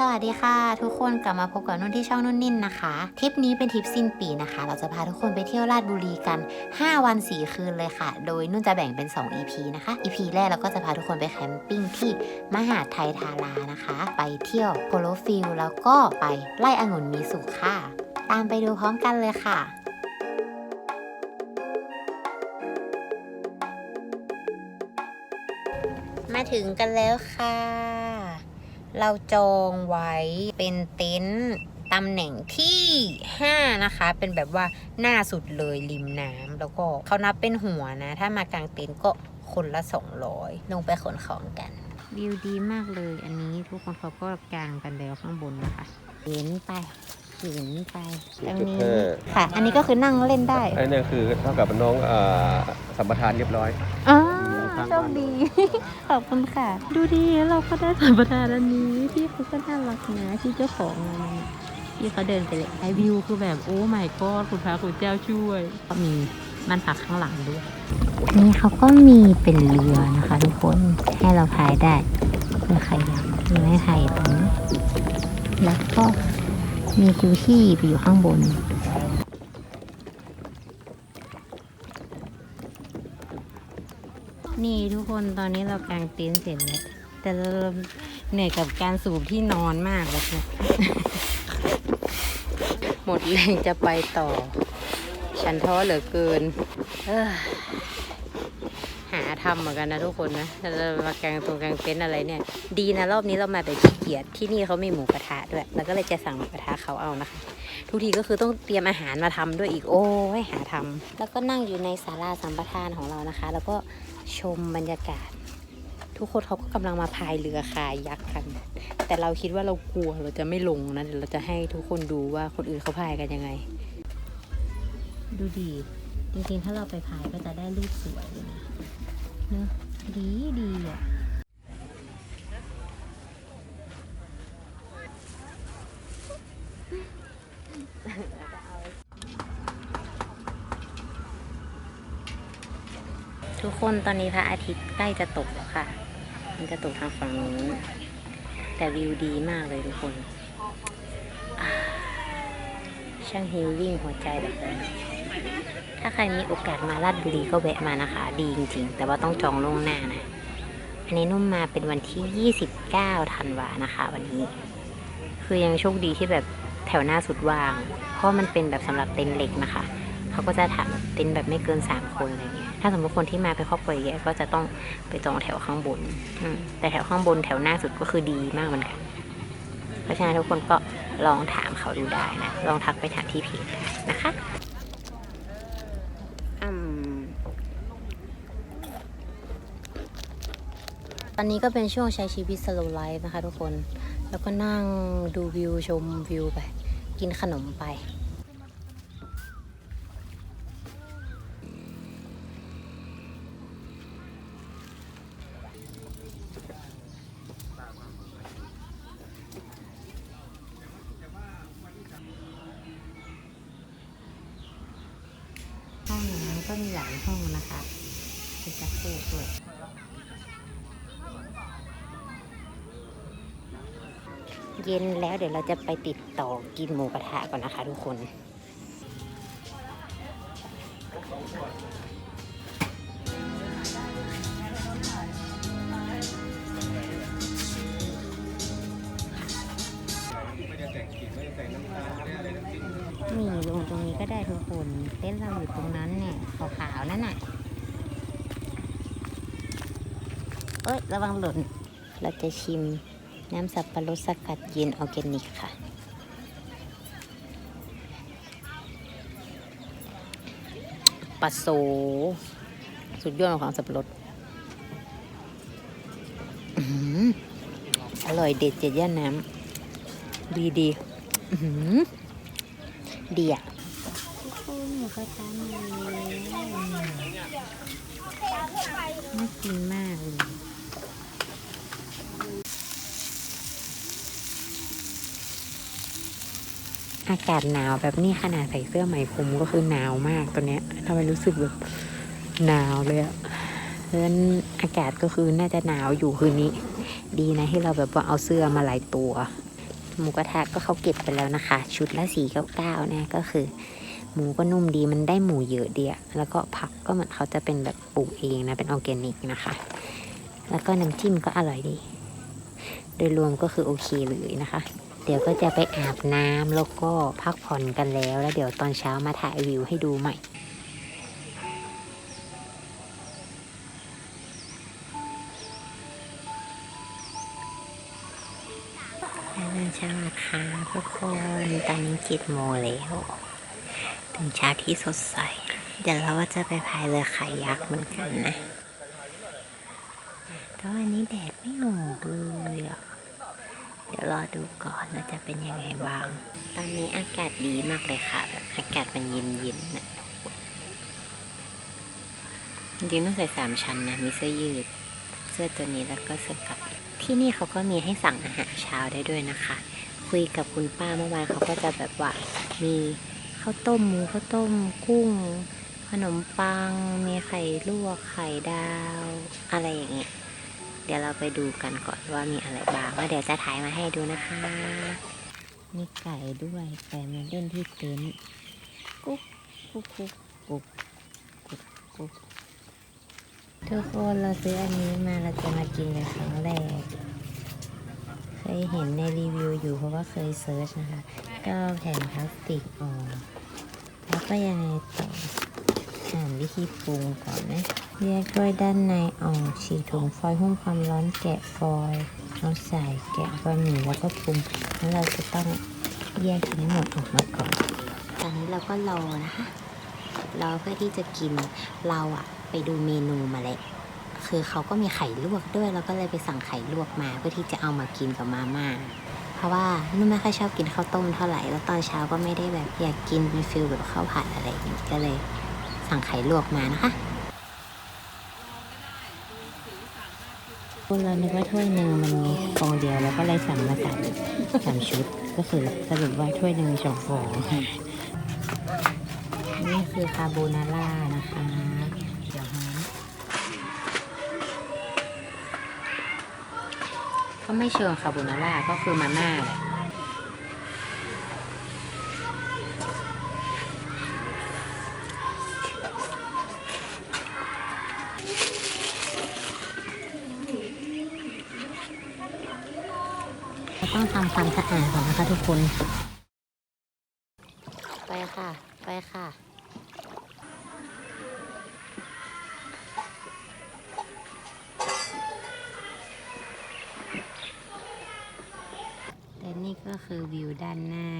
สวัสดีค่ะ ทุกคนกลับมาพบกับนุ่นที่ช่องนุ่นนิ่นนะคะทริปนี้เป็นทริปสิ้นปีนะคะ เราจะพาทุกคนไปเที่ยวราชบุรีกัน 5 วัน 4 คืนเลยค่ะ โดยนุ่นจะแบ่งเป็น 2 EP นะคะ EP แรกเราก็จะพาทุกคนไปแคมปิ้งที่มหาดไทยทารานะคะ ไปเที่ยวโพโลฟิลแล้วก็ไปไล่องุ่นมีสุขค่ะ ตามไปดูพร้อมกันเลยค่ะมาถึงกันแล้วค่ะ เราจองไว้เป็นเต็นท์ตำแหน่งที่ 5 นะคะ เป็นแบบว่าหน้าสุดเลยริมน้ำแล้วก็เขานับเป็นหัวนะ ถ้ามากางเต็นท์ก็คนละ 200 ลงไปขนของกันวิวดีมากเลยอันนี้ทุกคนเขาก็กางกันแล้วข้างบนนะคะเห็นไปเห็นไปตรงนี้4.5ค่ะ อันนี้ก็คือนั่งเล่นได้ไอ้เนี่ยคือเท่ากับน้องเอ่อสัมปทานเรียบร้อยอ่า ข้างโชบ้าคนดี ขอบคุณค่ะ ดูดีเราก็ได้สัมปทานอันนี้พี่เขาก็น่ารักนะที่เจ้าของมันนะพี่เขาเดินไปเลยไอวิวคือแบบโอ้ไม่ก็คุณพระคุณเจ้าช่วย ก็มีบ้านพักข้างหลังด้วย นี่เขาก็มีเป็นเรือนะคะ ทุกคนให้เราพายได้เพื่อใครอยากมีไม้ไผ่ตรงนี้แล้วก็มีคิวที่ไปอยู่ข้างบน นี่ทุกคนตอนนี้เรากางเต็นท์เสร็จแล้วแต่เราเหนื่อยกับการสูบที่นอนมากเลยค่ะหมดแรงจะไปต่อ ฉันท้อเหลือเกิน เออ หาทำเหมือนกันนะทุกคนนะเรามากางตรงกางเต็นท์อะไรเนี่ย ดีนะรอบนี้เรามาแบบขี้เกียจที่นี่เขามีหมูกระทะด้วย แล้วก็เลยจะสั่งหมูกระทะเขาเอานะคะ ทุกทีก็คือต้องเตรียมอาหารมาทำด้วยอีกโอ้ยหาทำแล้วก็นั่งอยู่ในศาลาสัมปทานของเรานะคะ แล้วก็ชมบรรยากาศ ทุกคนเขาก็กำลังมาพายเรือคายักกัน แต่เราคิดว่าเรากลัวเราจะไม่ลงนะเดี๋ยวเราจะให้ทุกคนดูว่าคนอื่นเขาพายกันยังไง ดูดีจริงๆ ถ้าเราไปพายก็จะได้รูปสวยเลยนะ เนะดีดีอะทุกคนตอนนี้พระอาทิตย์ใกล้จะตกแล้วค่ะ มันจะตกทางฝั่งนู้น แต่วิวดีมากเลยทุกคน ช่างฮิลลิ่งหัวใจแบบนี้าใครมีโอกาสมาลาดบุรีก็แวะมานะคะ ดีจริงๆ แต่ว่าต้องจองล่วงหน้านะ อันนี้นุ่มมาเป็นวันที่ 29ธันวานะคะ วันนี้ คือยังโชคดีที่แบบแถวหน้าสุดว่าง เพราะมันเป็นแบบสำหรับเต็นเล็กนะคะ เขาก็จะถามเต็นแบบไม่เกินสามคนอะไรเงี้ย ถ้าสมมติคนที่มาเป็นครอบครัวใหญ่ก็จะต้องไปจองแถวข้างบนอืมแต่แถวข้างบนแถวหน้าสุดก็คือดีมากเหมือนกัน เพราะฉะนั้นทุกคนก็ลองถามเขาดูได้นะ ลองทักไปถามที่เพจนะคะอืม ตอนนี้ก็เป็นช่วงใช้ชีวิต slow life นะคะทุกคน แล้วก็นั่งดูวิวชมวิวไป กินขนมไปห้องน้ำก็มีหลายห้องนะคะเป็นชักโครกด้วย เย็นแล้วเดี๋ยวเราจะไปติดต่อกินหมูกระทะก่อนนะคะทุกคนนี่ลงตรงนี้ก็ได้ทุกคนเต้นเราอยู่ตรงนั้นเนี่ยขาวๆนั่นน่ะ เอ้ย ระวังหล่น เราจะชิม น้ำสับปะรดสกัดเย็นออร์แกนิกค่ะ ปัสโซ สุดยอดของสับปะรดอื้อร่อยเด็ดเจ็ดย่านน้ำ ดีดีอื้อหือดีอะทุกคนหมูกระทะมาน่ากินมากเลย อากาศหนาวแบบนี้ขนาดใส่เสื้อไหมพรมก็คือหนาวมากตอนเนี้ยทำไมรู้สึกแบบหนาวเลยอะเพราะฉะนั้นอากาศก็คือน่าจะหนาวอยู่คืนนี้ ดีนะที่เราแบบว่าเอาเสื้อมาหลายตัวหมูกระทะก็เขาเก็บไปแล้วนะคะ ชุดละสี่เก้าเก้าเนี่ยก็คือ หมูก็นุ่มดีมันได้หมูเยอะเดีอะแล้วก็ผักก็เหมือนเขาจะเป็นแบบปลูกเองนะเป็นออร์แกนิกนะคะ แล้วก็น้ำจิ้มก็อร่อยดี โดยรวมก็คือโอเคเลยนะคะ เดี๋ยวก็จะไปอาบน้ำแล้วก็พักผ่อนกันแล้ว แล้วเดี๋ยวตอนเช้ามาถ่ายวิวให้ดูใหม่เช้าค่ะทุกคนตอนนี้เจ็ดโมงแล้วตื่นเช้าที่สดใส เดี๋ยวเราก็จะไปพายเรือขายยักษ์เหมือนกันนะแต่วันนี้แดดไม่ออกเลยอะ เดี๋ยวรอดูก่อนว่าจะเป็นยังไงบ้าง ตอนนี้อากาศดีมากเลยค่ะแบบอากาศมันเย็นๆนะจริงต้องใส่สามชั้นนะมีเสื้อยืด เสื้อตัวนี้แล้วก็เสื้อกับที่นี่เขาก็มีให้สั่งอาหารเช้าได้ด้วยนะคะ คุยกับคุณป้าเมื่อวานเขาก็จะแบบว่ามีข้าวต้มหมูข้าวต้มกุ้ง ขนมปัง มีไข่ลวกไข่ดาว อะไรอย่างเงี้ย เดี๋ยวเราไปดูกันก่อนว่ามีอะไรบ้างแล้วเดี๋ยวจะถ่ายมาให้ดูนะคะ มีไก่ด้วยไก่มาเล่นที่เต็นท์กุ๊กกุ๊กกุ๊กกุ๊กกุ๊กกุ๊กทุกคนเราซื้ออันนี้มาเราจะมากินกันครั้งแรก เคยเห็นในรีวิวอยู่เพราะว่าเคยเซิร์ชนะคะ ก็แผ่นพลาสติกออกแล้วก็ยังไงต่อ อ่านวิธีปรุงก่อนนะแยกถ้วยด้านในออกฉีกถุงฟอยล์หุ้มความร้อนแกะฟอยล์เอาใส่แกะบะหมี่แล้วก็ปรุงแล้วเราจะต้องแยกทั้งหมดออกมาก่อนตอนนี้เราก็รอนะคะรอเพื่อที่จะกินเราอะไปดูเมนูมาแล้วคือเขาก็มีไข่ลวกด้วยเราก็เลยไปสั่งไข่ลวกมาเพื่อที่จะเอามากินกับมาม่าเพราะว่านุ่นไม่ค่อยชอบกินข้าวต้มเท่าไหร่แล้วตอนเช้าก็ไม่ได้แบบอยากกินเป็นฟิลแบบข้าวผัดอะไรอย่างนี้ก็เลย สั่งไข่ลวกมานะคะเรานึกว่าถ้วยหนึ่งมันมีฟองเดียวแล้วก็เลยสั่งมาสามสามชุด ก็คือสรุปว่าถ้วยหนึ่งมีสองฟองนี่คือคาโบนาร่านะคะเดี๋ยวนะก็ไม่เชิงคาโบนาร่าก็คือมาม่าแหละเราต้องทำความสะอาดก่อนนะ คน ไปค่ะ ไปค่ะแต่นี่ก็คือวิวด้านหน้า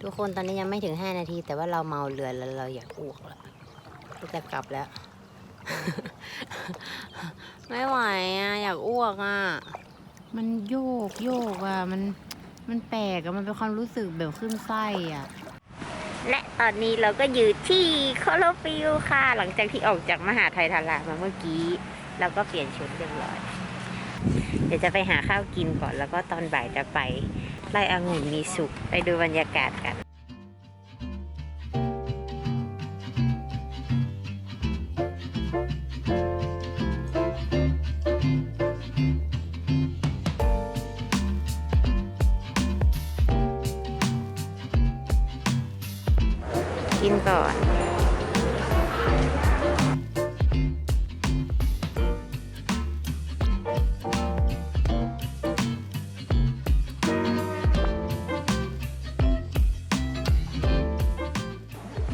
ทุกคนตอนนี้ยังไม่ถึง 5 นาที แต่ว่าเราเมาเรือแล้วเราอยากอ้วกแล้วเราจะกลับแล้ว ไม่ไหวอะอยากอ้วกอะ มันโยกโยกอะ มันมันแปลกอะ มันเป็นความรู้สึกแบบขึ้นไส้อะ และตอนนี้เราก็อยู่ที่โคโลฟิลค่ะ หลังจากที่ออกจากมหาไทยทารามาเมื่อกี้ เราก็เปลี่ยนชุดเรียบร้อย เดี๋ยวจะไปหาข้าวกินก่อนแล้วก็ตอนบ่ายจะไปไล่องุ่นมีสุกไปดูบรรยากาศกัน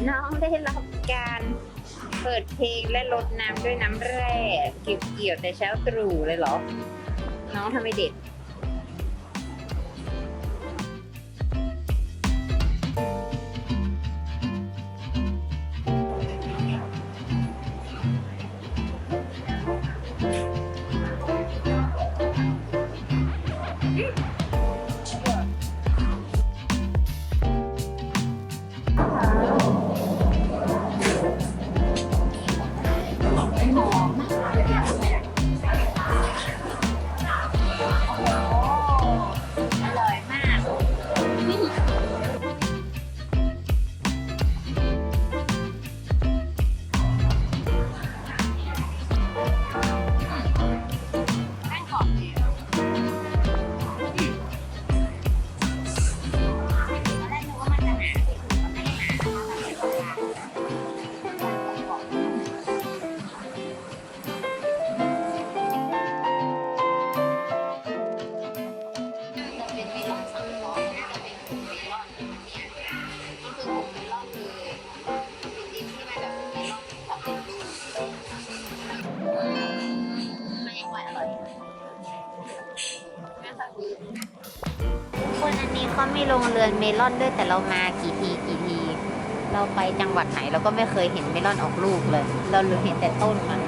น้องได้รับการเปิดเพลงและลดน้ำด้วยน้ำแร่เกี่ยวๆแต่เช้าตรู่เลยเหรอ น้องทำไมเด็ด เขามีโรงเรือนเมลอนด้วยแต่เรามากี่ทีกี่ที เราไปจังหวัดไหนเราก็ไม่เคยเห็นเมลอนออกลูกเลย เราเห็นแต่ต้นมัน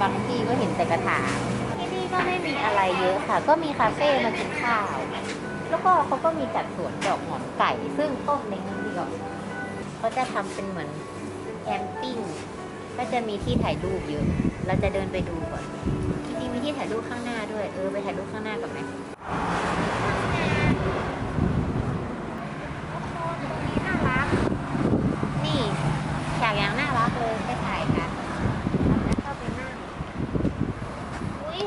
บางที่ก็เห็นแต่กระถางที่นี่ก็ไม่มีอะไรเยอะค่ะ ก็มีคาเฟ่มากินข้าว แล้วก็เขาก็มีจัดสวนดอกหอมไก่ ซึ่งต้นเล็กนิดเดียวเขาจะทำเป็นเหมือนแคมปิ้งก็จะมีที่ถ่ายรูปเยอะ เราจะเดินไปดูก่อนจริงๆมีที่ถ่ายรูปข้างหน้าด้วย เออไปถ่ายรูปข้างหน้ากับไหมน่ารัก นี่ฉากอย่างน่ารักเลยไปถ่ายกันแล้วเข้าไปนั่ง อุ้ย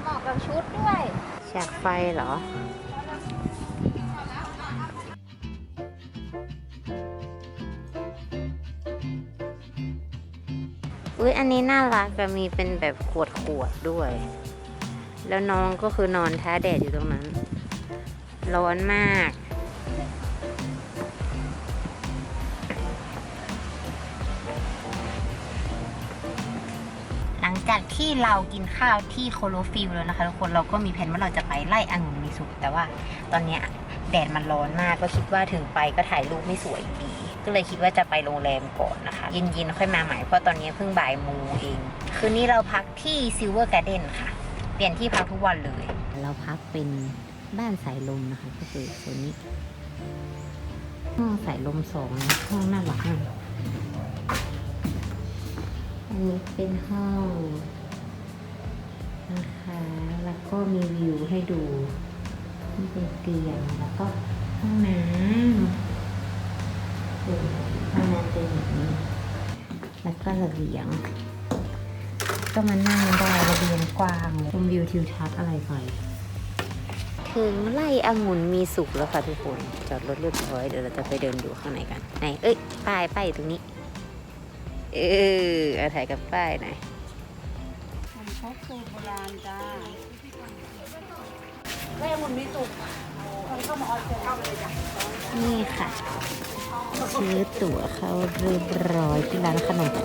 เหมาะกับชุดด้วย ฉากไฟเหรออุ้ยอันนี้น่ารักจะมีเป็นแบบขวดขวดๆด้วย แล้วน้องก็คือนอนท้าแดดอยู่ตรงนั้น ร้อนมาก ที่เรากินข้าวที่โคโลฟิลแล้วนะคะทุกคนเราก็มีแผนว่าเราจะไปไล่องุ่นมีสุกแต่ว่าตอนเนี้ยแดดมันร้อนมากก็คิดว่าถึงไปก็ถ่ายรูปไม่สวยดี ก็เลยคิดว่าจะไปโรงแรมก่อนนะคะ เย็นๆค่อยมาใหม่เพราะตอนนี้เพิ่งบ่ายโมงเอง คืนนี้เราพักที่ซิลเวอร์การ์เด้นค่ะ เปลี่ยนที่พักทุกวันเลย เราพักเป็นบ้านสายลมนะคะ ก็คือโซนนี้ห้องสายลมสองห้องน่ารักอันนี้เป็นห้อง นะคะ แล้วก็มีวิวให้ดูนี่เป็นเตียง แล้วก็ห้องน้ำเป็นห้องน้ำเป็นแบบนี้ แล้วก็ระเบียง ก็มานั่งได้ระเบียงกว้างชมวิวทิวทัศน์อะไรไปถึงไล่องุ่นมีสุกแล้วค่ะทุกคน จอดรถเรียบร้อยเดี๋ยวเราจะไปเดินดูข้างในกันไหนเอ้ยป้ายป้ายตรงนี้ เออเอาถ่ายกับป้ายหน่อย ทำครอบครัวโบราณจ้านี่ค่ะ ซื้อตั๋วเข้าเรียบร้อยที่ร้านขนมโค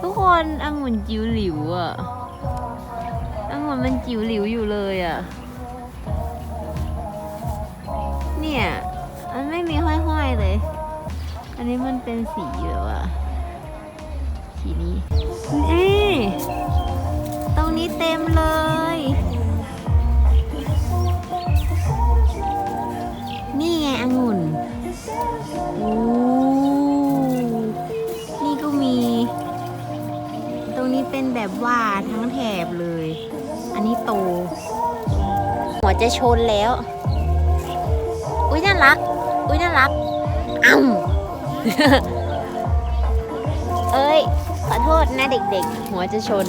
ทุกคนองุ่นจิ๋วหลิวอะองุ่นมันจิ๋วหลิวอยู่เลยอะ เนี่ย มันไม่มีห้อยๆเลย อันนี้มันเป็นสีแบบว่าสีนี้นี่ตรงนี้เต็มเลย นี่ไงองุ่นโอ้นี่ก็มี ตรงนี้เป็นแบบว่าทั้งแถบเลย อันนี้โต หัวจะชนแล้ว อุ้ยน่ารัก อุ้ยน่ารักอ้าเอ้ย ขอโทษนะเด็กๆ หัวจะชน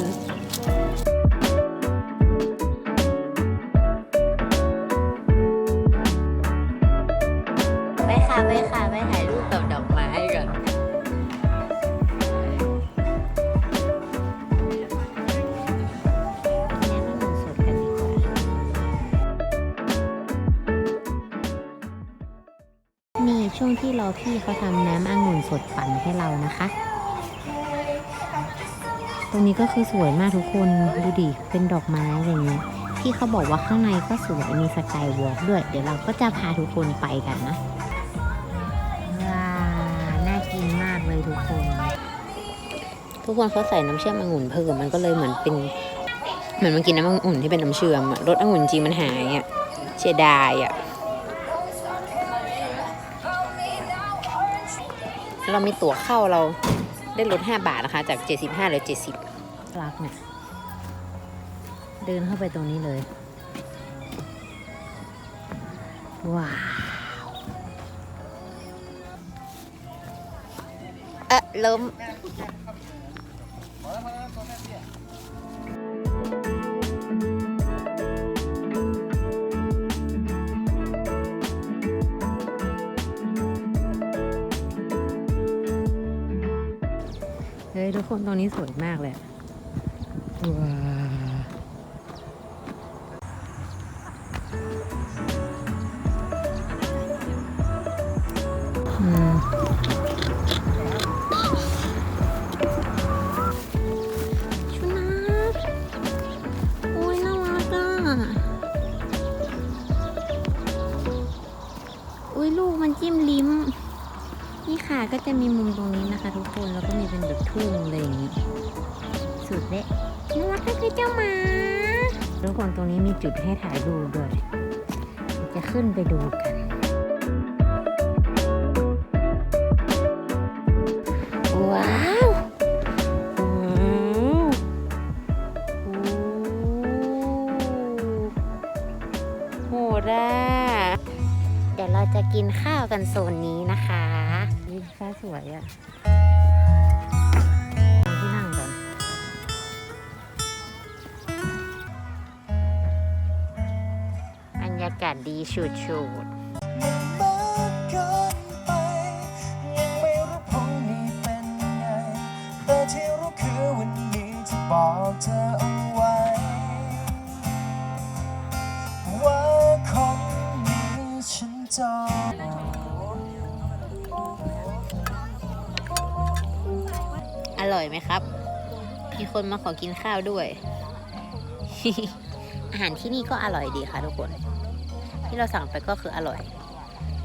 นี่ช่วงที่รอพี่เขาทำน้ำองุ่นสดปั่นให้เรานะคะ ตรงนี้ก็คือสวยมากทุกคนดูดิเป็นดอกไม้อะไรเงี้ยพี่เขาบอกว่าข้างในก็สวยมีสกายวอล์กด้วย เดี๋ยวเราก็จะพาทุกคนไปกันนะว้าน่ากินมากเลยทุกคน ทุกคนเขาใส่น้ำเชื่อมองุ่นเพิ่มมันก็เลยเหมือนเป็นเหมือนมันกินน้ำองุ่นที่เป็นน้ำเชื่อมอะรสองุ่นจริงมันหายอะเสียดายอะ เรามีตั๋วเข้าเราได้ลด5บาทนะคะ จาก 75เหลือ70รักเนี่ยเดินเข้าไปตรงนี้เลย ว้าวเอะล้ม เฮ้ยทุกคนตรงนี้สวยมากเลยว้า คนตรงนี้มีจุดให้ถ่ายรูปด้วย จะขึ้นไปดูกัน ว้าวโอ้โหดอะเดี๋ยวเราจะกินข้าวกันโซนนี้นะคะนี่ฟ้าสวยอะ ต่ที่รู้คือวันนี้จะบอกเธอเอาไว้ ว่าคนนี้ฉันจองอร่อยไหมครับ มีคนมาขอกินข้าวด้วย อาหารที่นี่ก็อร่อยดีค่ะทุกคน ที่เราสั่งไปก็คืออร่อย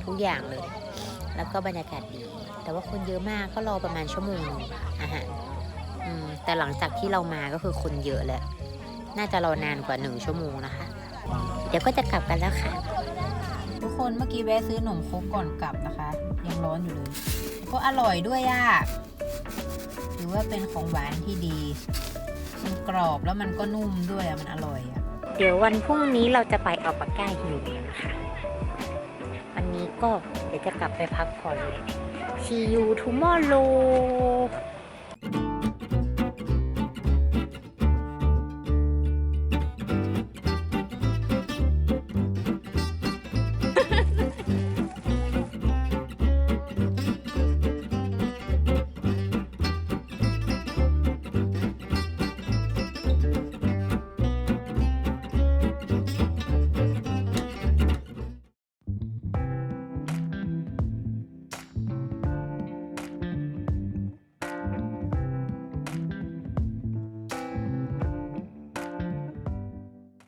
ทุกอย่างเลย แล้วก็บรรยากาศดี แต่ว่าคนเยอะมากก็รอประมาณชั่วโมงหนึงอาหารอืมแต่หลังจากที่เรามาก็คือคนเยอะแล้ว น่าจะรอนานกว่าหนึ่งชั่วโมงนะคะ เดี๋ยวก็จะกลับกันแล้วค่ะ ทุกคนเมื่อกี้แวะซื้อหนมครกก่อนกลับนะคะ ยังร้อนอยู่เลย ก็อร่อยด้วยอะถือว่าเป็นของหวานที่ดีมันกรอบแล้วมันก็นุ่มด้วยอะมันอร่อยอะเดี๋ยววันพรุ่งนี้เราจะไปอัลปาก้าฮิลกัน นะคะวันนี้ก็เดี๋ยวจะกลับไปพักผ่อนเลย See you tomorrow